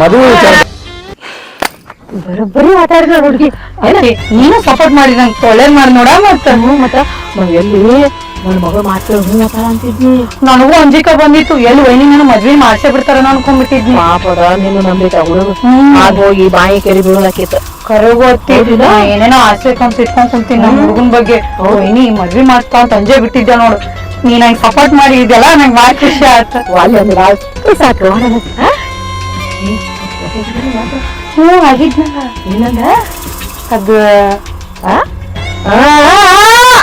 ಮದುವೆ ವಿಚಾರ. ಬರೋಬ್ಬರಿ ಮಾತಾಡ್ತಾರೆ ಹುಡುಗಿ. ನೀನು ಸಪೋರ್ಟ್ ಮಾಡಿ ನಂಗೆ ಒಳ್ಳೇದ್ ಮಾಡಿ ನೋಡ ಮತ್ತ. ಮತ್ತ ಎಲ್ಲಿ ನನ್ ಮಗ ಮಾತ್ರ ಹೂ ಮಾತಾಡ ಅಂತಿದ್ನಿ. ನನಗೂ ಅಂಜಿಕ ಬಂದಿತ್ತು. ಎಲ್ಲಿ ವೈನಿ ನಾನು ಮದ್ವೆ ಮಾಡ್ಸೇ ಬಿಡ್ತಾರ ಅನ್ಕೊಂಡ್ಬಿಟ್ಟಿದ್ನಿ. ಪಾಪದ ನೀನು ನಂಬಿಕ ಹುಡುಗ ಆಗ ಹೋಗಿ ಬಾಯಿ ಕೆರಿ ಬೀಳಾಕಿತ್ತು ಕರೆಗೂ ಅತ್ತಿ ನಾ ಏನೇನೋ ಆಸೆ ಅಂತ ಇಟ್ಕೊಂಡ್ ಕುಂತೀನಿ ನಮ್ಮ ಹುಡುಗನ ಬಗ್ಗೆ. ವೈನಿ ಮದ್ವೆ ಮಾಡ್ತಾ ಅಂತ ಅಂಜೆ ಬಿಟ್ಟಿದ್ದೆ ನೋಡು. ನೀ ನಂಗೆ ಸಪೋರ್ಟ್ ಮಾಡಿ ಇದೆಲ್ಲ ನಂಗೆ ಭಾಳ ಖುಷಿ ಆಯ್ತು. ಅಲ್ಲಿ ಸಾಕು? ಹ್ಞೂ ಆಗಿದ್ನಲ್ಲ. ಏನಂದ ಅದು ಆ? ಆ, ಆ, ಆ.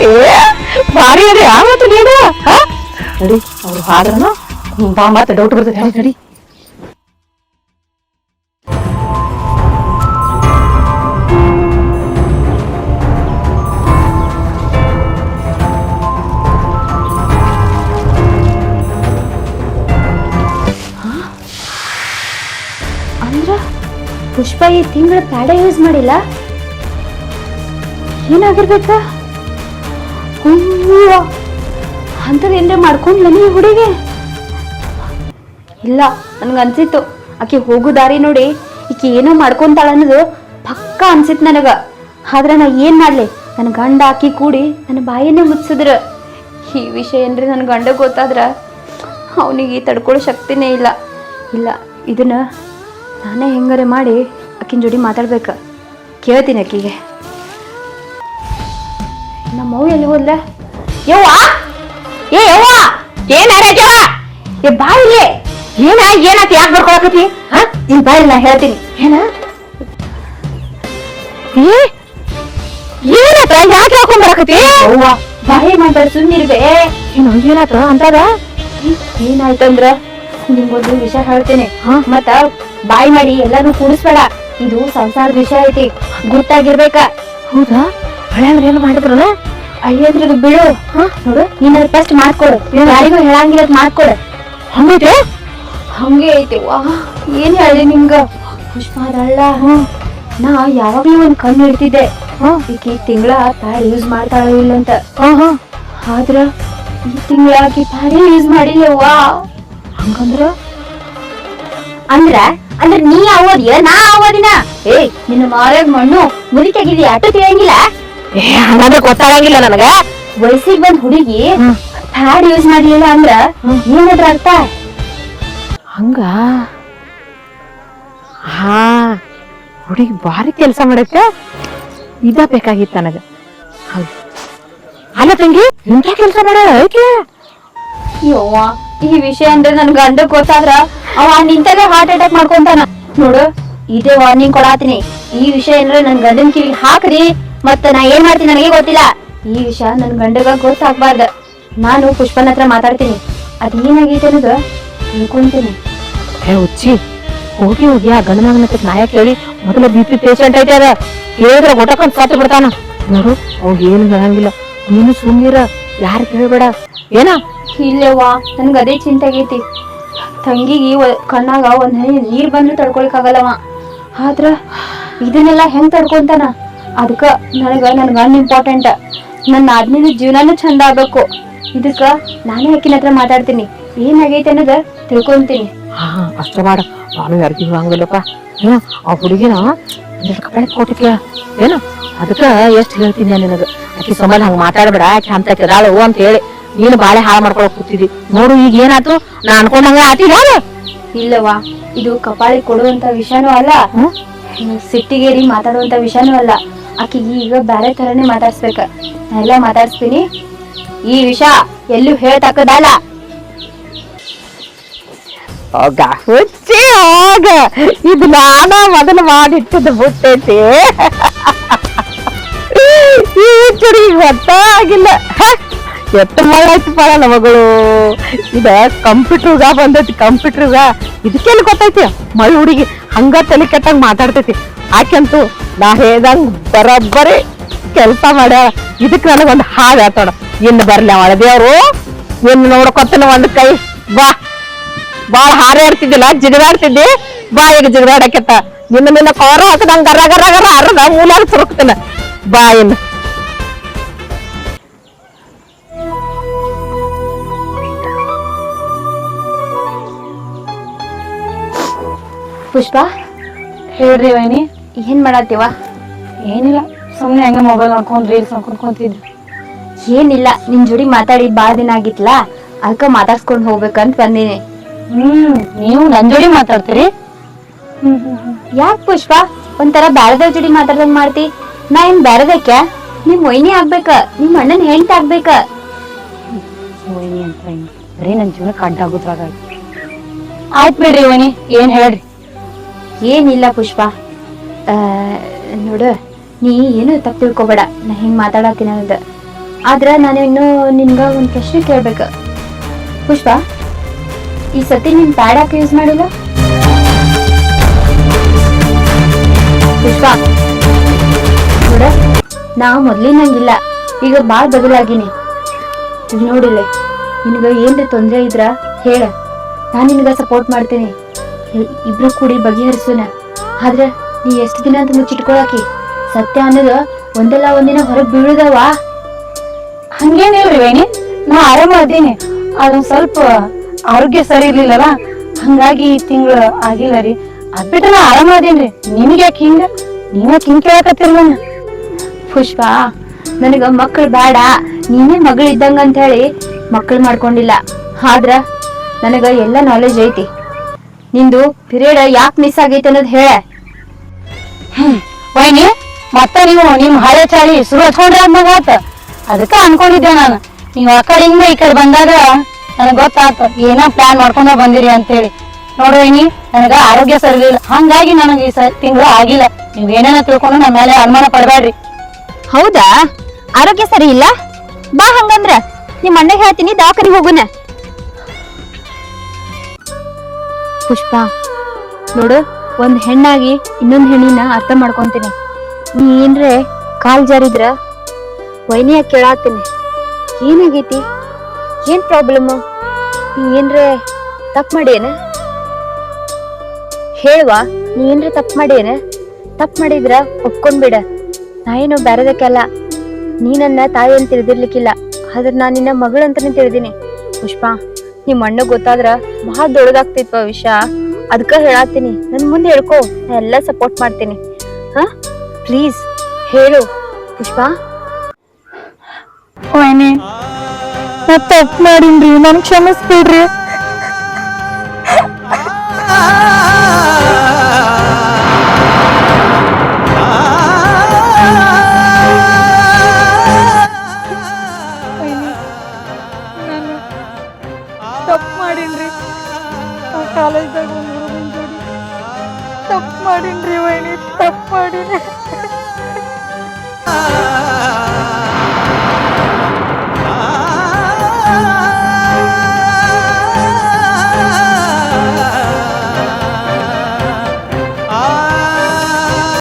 ಏ ಭಾರಿ ಅದೇ ಯಾವತ್ತು ನೀನು? ನಡಿ ಅವ್ರು ಹಾಡ್ರನು ಬಾ ಮತ್ತೆ ಡೌಟ್ ಬರ್ತದೆ ನಡಿ, ನಡಿ ಪುಷ್ಪ ಈ ತಿಂಗಳ ಪ್ಯಾಡ ಯೂಸ್ ಮಾಡಿಲ್ಲ? ಏನಾಗಿರ್ಬೇಕ? ಏನ್ರ ಮಾಡ್ಕೊಂಡ್ಲ ನೀ ಹುಡುಗಿ. ಇಲ್ಲ, ನನ್ಗ ಅನ್ಸಿತ್ತು. ಆಕಿ ಹೋಗು ದಾರಿ ನೋಡಿ, ಈಕಿ ಏನೋ ಮಾಡ್ಕೊಂತಾಳ ಅನ್ನೋದು ಪಕ್ಕ ಅನ್ಸಿತ್ ನನಗ. ಆದ್ರೆ ನಾ ಏನ್ ಮಾಡ್ಲಿ? ನನ್ನ ಗಂಡ ಆಕಿ ಕೂಡಿ ನನ್ನ ಬಾಯನ್ನೇ ಮುಚ್ಚಿದ್ರ. ಈ ವಿಷಯ ಏನ್ರಿ ನನ್ನ ಗಂಡ ಗೊತ್ತಾದ್ರ ಅವನಿಗೆ ತಡ್ಕೊಳ್ಳೋ ಶಕ್ತಿನೇ ಇಲ್ಲ. ಇಲ್ಲ, ಇದನ್ನ ನಾನೇ ಹೆಂಗಾರೆ ಮಾಡಿ ಆಕಿನ ಜೋಡಿ ಮಾತಾಡ್ಬೇಕು. ಕೇಳ್ತೀನಿ ಆಕಿಗೆ. ನಮ್ಮ ಅವ್ವ ಎಲ್ಲಿ ಹೋದ್ಲ? ಯವ್ವ? ಏ ಯವ್ವ? ಏನಾರೈತವ ಏ ಬಾ ಇಲ್ಲಿ. ಏನ ಏನಾತ ಯಾಕೆ ಬರ್ಕೊಳಕತಿ ಹಾ? ಇನ್ ಬಾ ಇಲ್ಲಿ ನಾ ಹೇಳ್ತೀನಿ. ಏನ? ಏ? ಏನಾತ ಯಾಕೆ ಹಾಕೊಂಡ್ ಬರಕತಿ ಅವ್ವ ಬಾಯಿ ಮಾತಾಡ್ ಸುಮ್ಮನಿರ್ಬೇ ಏನು ಏನಾತ ಅಂತದ ಏನಾಯ್ತಂದ್ರ ನಿಮ್ಗೊಂದು ವಿಷಯ ಹೇಳ್ತೇನೆ. ಮತ್ತ ಬಾಯಿ ಮಾಡಿ ಎಲ್ಲಾನು ಕೂಡಿಸ್ಬೇಡ. ಇದು ಸಂಸಾರದ ವಿಷಯ ಐತಿ. ಗೊತ್ತಾಗಿರ್ಬೇಕ ಹೌದಾ? ಹಳೆ ಏನು ಮಾಡಿದ್ರಲ್ಲ ಅಯ್ಯಂದ್ರ ಬಿಡು. ನೋಡು ನೀನ್ ಫಸ್ಟ್ ಮಾಡ್ಕೊಡು. ಯಾರಿಗೂ ಹೇಳಂಗಿಲ್ಲ ಮಾಡ್ಕೊಡು. ಹಂಗೈತೆ? ಹಂಗೆ ವಾಹ್ ವಾ. ಏನ್ ಹೇಳಿ ನಿಂಗ ಪುಷ್ಪ ಅದಲ್ಲ ನಾ ಯಾವಾಗ್ಲೂ ಒಂದ್ ಕಣ್ಣು ಇಡ್ತಿದ್ದೆ ಈಕೆ ತಿಂಗಳ ಪ್ಯಾಡ್ ಯೂಸ್ ಮಾಡ್ತಾಳೋ ಇಲ್ಲ ಅಂತ. ಆದ್ರ ಈ ತಿಂಗಳ ಆಕಿ ಪ್ಯಾಡೇ ಯೂಸ್ ಮಾಡಿಲ್ಲವಾ ಹಂಗಂದ್ರ? ಅಂದ್ರ ಅಂದ್ರ ನೀ ಆಗೋದಿಯ ನಾ ಆಗೋದಿನ ಏ ನಿನ್ನ ಮಾರ್ಯಾಗ ಮಣ್ಣು ಮುರಿತಾಗಿದ್ಯಾ ಅಟ್ಟು ತಿಳಿಯಂಗಿಲ್ಲ? ಏ ಹಂಗಂದ್ರೆ ಗೊತ್ತಾಗಂಗಿಲ್ಲ ನನಗ. ವಯಸ್ಸಿಗೆ ಬಂದ್ ಹುಡುಗಿ ಪ್ಯಾಡ್ ಯೂಸ್ ಮಾಡ್ಲಿಲ್ಲ ಅಂದ್ರ ಏನದ್ರ ಅರ್ಥ? ಹಂಗ? ಹಾ ಹುಡುಗಿ ಭಾರಿ ಕೆಲಸ ಮಾಡಕ್ಕ ಇದ ಬೇಕಾಗಿತ್ತ ನನಗ. ಹೌದು. ಅಲ್ಲ ತಂಗಿ ಇಂಥ ಕೆಲಸ ಮಾಡ ಯವ್ವ ಈ ವಿಷಯ ಅಂದ್ರೆ ನನ್ ಗಂಡ ಗೊತ್ತಾದ್ರ ಅವ ನಿಂತಾಗ ಹಾರ್ಟ್ ಅಟ್ಯಾಕ್ ಮಾಡ್ಕೊಂತಾನ. ನೋಡು ಇದೇ ವಾರ್ನಿಂಗ್ ಕೊಡಾತೀನಿ. ಈ ವಿಷಯ ಏನಾರ ನನ್ ಗಂಡನ್ ಕಿವಿ ಹಾಕ್ರಿ. ಮತ್ತ ನಾ ಏನ್ ಮಾಡ್ತೀನಿ ನನಗೆ ಗೊತ್ತಿಲ್ಲ. ಈ ವಿಷಯ ನನ್ ಗಂಡಗ ಗೊತ್ತಾಗ್ಬಾರ್ದ ನಾನು ಪುಷ್ಪನ ಹತ್ರ ಮಾತಾಡ್ತೀನಿ. ಅದೇನಾಗೈತೆ ಅನ್ನೋದು ತಿಳ್ಕೊಂತೀನಿ. ಏ ಹುಚ್ಚಿ ಹೋಗಿ ಹೋಗಿ ಆ ಗಂಡ ಮಗನ ನಾಯ ಕೇಳಿ ಮೊದಲ ಬಿ ಪಿ ಪೇಷಂಟ್ ಐತೆ ಅದ. ಹೇಳಿದ್ರೆ ಒಟಕೊಂಡ್ ಸತ್ತು ಬಿಡ್ತಾನ. ನೋಡು ಅವ್ ಏನು ಹೇಳಂಗಿಲ್ಲ. ನೀನು ಸುಮ್ಮನಿರ ಯಾರು ಕೇಳಬೇಡ. ಏನ? ಇಲ್ಲವ್ವ ನನ್ಗೆ ಅದೇ ಚಿಂತೆ ಆಗೈತಿ. ತಂಗಿಗೆ ಕಣ್ಣಾಗ ಒಂದ್ ನೀರ್ ಬಂದ್ರು ತಡ್ಕೊಳಕ್ ಆಗಲ್ಲವ ಆದ್ರ ಇದನ್ನೆಲ್ಲ ಹೆಂಗ್ ತಡ್ಕೊಂತಾನ? ಅದಕ್ಕ ನನಗೆ ನನ್ನ ಗಂಡ ಇಂಪಾರ್ಟೆಂಟ್ ನನ್ನ ಆದ್ಮೇಲೆ ಜೀವನನೂ ಚಂದ ಆಗ್ಬೇಕು. ಇದಕ್ಕೆ ನಾನೇ ಆಕಿನ ಹತ್ರ ಮಾತಾಡ್ತೀನಿ. ಏನಾಗೈತೆ ಅನ್ನೋದು ತಿಳ್ಕೊಂತೀನಿ. ಹಾ ಅಷ್ಟ ಮಾಡ. ನಾನು ಯಾರಿಗೂ ಹೇಳಂಗಿಲ್ಲಪ್ಪ. ಏನ ಆ ಹುಡುಗಿನ ಕಪಾಳಿ ಕೊಟ್ಟಿದ್ಲ ಏನ ಅದಕ್ಕೆ ಎಷ್ಟು ಹೇಳ್ತೀನಿ ನಾನು ನಿನಗೆ. ಆಕಿ ಸಂಬಂಧ ಹಂಗೆ ಮಾತಾಡಬೇಡ ಆಕೆ ಅಂತ ಕೆದಾಳು ಅಂತ ಹೇಳಿ ನೀನು ಬಾಳೆ ಹಾಳು ಮಾಡ್ಕೊಳಕ್ ಕೂತಿದಿ ನೋಡು ಈಗ ಏನಾಯ್ತು? ನಾ ಅನ್ಕೊಂಡಂಗ ಆತಿಲ್ಲ ಇಲ್ಲವಾ ಇದು ಕಪಾಳಿ ಕೊಡುವಂತ ವಿಷಯನೂ ಅಲ್ಲ? ಸಿಟ್ಟಿಗೇರಿ ಮಾತಾಡುವಂತ ವಿಷಯನೂ ಅಲ್ಲ. ಆಕಿಗೆ ಈಗ ಬೇರೆ ತರನೇ ಮಾತಾಡ್ಸ್ಬೇಕ. ಎಲ್ಲ ಮಾತಾಡ್ಸ್ತೀನಿ. ಈ ವಿಷಯ ಎಲ್ಲೂ ಹೇಳ್ತಕ್ಕದಲ್ಲ ಹೋಗ. ಹುಚ್ಚಿ ಹೋಗ. ಇದು ನಾನ ಮೊದಲು ಮಾಡಿಟ್ಟದ ಬಿಟ್ಟೈತಿ. ಈ ಹುಚ್ಚರಿಗೆ ಗೊತ್ತಾಗಿಲ್ಲ ಎತ್ತ ಮಾಡಾಯ್ತು ಪಾಳ ಮಗಳು ಇದ ಕಂಪ್ಯೂಟರ್ಗ ಬಂದೈತಿ, ಕಂಪ್ಯೂಟರ್ಗ. ಇದಕ್ಕೆಲ್ಲ ಗೊತ್ತೈತಿ? ಮೈ ಹುಡುಗಿ ಹಂಗ ತಲೆ ಕೆಟ್ಟಂಗ ಮಾತಾಡ್ತೈತಿ. ಆಕೆಂತೂ ನಾ ಹೇಳ್ದಂಗ್ ಬರೋಬ್ಬರಿ ಕೆಲಸ ಮಾಡ್ಯಾಳ. ಇದಕ್ ನನಗೊಂದು ಹಾಡು ಹೇಳ್ತಾಳ. ಇನ್ನು ಬರ್ಲಿ ಅವಳ ದೇವ್ರು. ಇನ್ನು ನೋಡ್ಕೊತನ ಒಂದ್ ಕೈ. ಬಾ. ಬಾಳ ಹಾರಾಡ್ತಿದ್ದಿಲ್ಲ ಜಿಗಿದಾಡ್ತಿದ್ದಿ. ಬಾ ಈಗ ಜಿಗದಾಡಕ್ಕೆತ್ತ ನಿನ್ನ ನಿನ್ನ ಕೋರ ಹಾಕದಂಗ ಗರ ಗರ ಗರ ಅರದ ಮೂಲಾಗ ಸುರಕ್ತನ. ಬಾ ಇನ್ನು. ಪುಷ್ಪ, ಹೇಳ್ರಿ ವೈನಿ. ಏನ್ ಮಾಡತ್ತೀವ? ಏನಿಲ್ಲ ಸುಮ್ನೆ ಹಂಗ ಮೊಬೈಲ್ ಹಾಕೊಂಡ್ ರೀಲ್ಸ್ ಹಾಕೊಂಡ್ಕೊಂತಿದ್ರು ಏನಿಲ್ಲ ನಿನ್ ಜೋಡಿ ಮಾತಾಡಿ ಬಾಳ ದಿನ ಆಗಿತ್ಲಾ? ಅದಕ್ಕ ಮಾತಾಡ್ಸ್ಕೊಂಡ್ ಹೋಗ್ಬೇಕಂತ ಬಂದೀನಿ. ಹ್ಮ್ ನೀವು ನನ್ ಜೋಡಿ ಮಾತಾಡ್ತೀರಿ? ಯಾಕೆ ಪುಷ್ಪ? ಒಂಥರ ಬ್ಯಾರದವ್ರ ಜೋಡಿ ಮಾತಾಡ್ದಂಗ್ ಮಾಡ್ತಿ. ನಾ ಏನ್ ಬ್ಯಾರದಕ್ಕ? ನಿಮ್ ಮೊಯ್ನಿ ಆಗ್ಬೇಕ ನಿಮ್ ಅಣ್ಣನ್ ಹೆಂಡ್ತಿ ಆಗ್ಬೇಕ. ಓಯ್ನಿ ಅಂತ ಬರೀ ನನ್ ಜೀವನಕ್ಕೆ ಅಡ್ಡ ಆಗುದ್ರಾಗ ಆಯ್ತ್ ಬಿಡ್ರಿ ವೈನಿ. ಏನ್ ಹೇಳ್ರಿ? ಏನಿಲ್ಲ ಪುಷ್ಪ. ನೋಡು, ನೀ ಏನು ತಪ್ಪು ತಿಳ್ಕೊಬೇಡ. ನಾ ಹಿಂಗ್ ಮಾತಾಡತ್ತೀನಿ ಅನ್ನೋದು. ಆದ್ರ ನಾನು ಇನ್ನು ನಿನ್ಗ ಒಂದು ಪ್ರಶ್ನೆ ಕೇಳ್ಬೇಕು. ಪುಷ್ಪ, ಈ ಸತಿ ನಿನ್ ಪ್ಯಾಡ್ ಹಾಕಿ ಯೂಸ್ ಮಾಡಿಲ್ಲ? ಪುಷ್ಪ, ನೋಡ, ನಾ ಮೊದ್ಲಿನಂಗಿಲ್ಲ ಈಗ ಭಾಳ ಬದಲಾಗಿನಿ. ಈಗ ನೋಡಿಲ್ಲ ನಿನಗೆ ಏನ್ರ ತೊಂದ್ರೆ ಇದ್ರ ಹೇಳ. ನಾನು ನಿನಗೆ ಸಪೋರ್ಟ್ ಮಾಡ್ತೀನಿ. ಇಬ್ರು ಕೂಡಿ ಬಗೆಹರಿಸೋಣ. ಆದ್ರೆ ನೀ ಎಷ್ಟು ದಿನ ಅಂತ ಮುಚ್ಚಿಟ್ಕೊಳಕಿ ಸತ್ಯ ಅನ್ನೋದು ಒಂದಲ್ಲ ಒಂದಿನ ಹೊರಗೆ ಬೀಳುದವ? ಹಂಗೇನಿಲ್ರಿ ವೇಣಿ? ನಾ ಆರಾಮ ಅದೇನಿ. ಸ್ವಲ್ಪ ಆರೋಗ್ಯ ಸರಿ ಇರ್ಲಿಲ್ಲಲ್ಲ ಹಂಗಾಗಿ ಈ ತಿಂಗಳು ಆಗಿಲ್ಲ ರೀ. ಅದ್ ಬಿಟ್ರೆ ನಾ ಆರಾಮ ಅದೇನ್ರಿ. ನಿಮ್ಗೆ ಯಾಕೆ ಹಿಂಗ? ನೀನ ಹಿಂಗ್ ಕೇಳಕತ್ತಿರ್ಲ ಪುಷ್ಪ, ನನಗ ಮಕ್ಕಳು ಬೇಡ. ನೀನೇ ಮಗಳು ಇದ್ದಂಗ ಅಂತ ಹೇಳಿ ಮಕ್ಕಳು ಮಾಡ್ಕೊಂಡಿಲ್ಲ. ಆದ್ರ ನನಗ ಎಲ್ಲ ನಾಲೆಜ್ ಐತಿ. ನಿಂದು ಪಿರಿಯಡ್ ಯಾಕೆ ಮಿಸ್ ಆಗೈತೆ ಅನ್ನೋದು ಹೇಳ. ವೈನಿ ಮತ್ತ ನೀವು ನಿಮ್ ಹಳೆ ಚಾಳಿ ಶುರು ಹಚ್ಕೊಂಡ್ರೆ ಆತ. ಅದಕ್ಕ ಅನ್ಕೊಂಡಿದ್ದೆ ನಾನು. ನೀವ್ ಆ ಕಡೆ ಹಿಂಗ ಈ ಕಡೆ ಬಂದಾಗ ನನಗ್ ಗೊತ್ತಾತ, ಏನೋ ಪ್ಲಾನ್ ಮಾಡ್ಕೊಂಡ ಬಂದಿರಿ ಅಂತೇಳಿ. ನೋಡು ವೈನಿ, ನನಗ ಆರೋಗ್ಯ ಸರಿ ಇರ್ಲಿಲ್ಲ ಹಂಗಾಗಿ ನನಗೆ ಈ ತಿಂಗಳು ಆಗಿಲ್ಲ. ನೀವ್ ಏನೇನ ತಿಳ್ಕೊಂಡು ನಮ್ಮ ಮೇಲೆ ಅನುಮಾನ ಪಡಬೇಡ್ರಿ. ಹೌದಾ? ಆರೋಗ್ಯ ಸರಿ ಇಲ್ಲ ಬಾ ಹಂಗಂದ್ರ. ನಿಮ್ಮ ಅಣ್ಣ ಹೇಳ್ತೀನಿ, ದವಾಖಾನಿಗೆ ಹೋಗುನ. ಪುಷ್ಪ, ನೋಡು ಒಂದ್ ಹೆಣ್ಣಾಗಿ ಇನ್ನೊಂದ್ ಹೆಣ್ಣಿನ ಅರ್ಥ ಮಾಡ್ಕೊಂತೀನಿ. ನೀ ಏನ್ರೆ ಕಾಲ್ ಜಾರಿದ್ರ ವೈನಿಯ ಕೇಳಾತೀನಿ ಏನಾಗೈತಿ? ಏನ್ ಪ್ರಾಬ್ಲಮ್ ನೀ ಏನ್ರೆ ತಪ್ಪು ಮಾಡೇನ ಹೇಳುವ, ನೀ ಏನ್ರೆ ತಪ್ಪು ಮಾಡೇನ ತಪ್ಪು ಮಾಡಿದ್ರ ಒಪ್ಕೊಂಡ್ಬಿಡ. ನಾ ಏನು ಬ್ಯಾರದಕ್ಕೆಲ್ಲ, ನೀ ನನ್ನ ತಾಯಿ ಅಂತ ತಿಳಿದಿರ್ಲಿಕ್ಕಿಲ್ಲ. ಆದ್ರೆ ನಾನು ನಿನ್ನ ಮಗಳು ಅಂತಾನೆ ತಿಳಿದೀನಿ. ಪುಷ್ಪ ನಿಮ್ಮ ಅಣ್ಣ ಗೊತ್ತಾದ್ರ ಬಹಳ ದೊಡ್ಡದಾಗ್ತಿತ್ವ ವಿಷಯ? ಅದಕ್ಕ ಹೇಳಾತೀನಿ. ನನ್ ಮುಂದೆ ಹೇಳ್ಕೊ ನಾ ಎಲ್ಲ ಸಪೋರ್ಟ್ ಮಾಡ್ತೀನಿ. ಹಾ? ಪ್ಲೀಸ್ ಹೇಳು. ಪುಷ್ಪಾ? ವೈನಿ, ನಾ ತಪ್ಪು ಮಾಡಿನ್ರಿ. ನನ್ ಕ್ಷಮಿಸ್ಬಿಡ್ರಿ.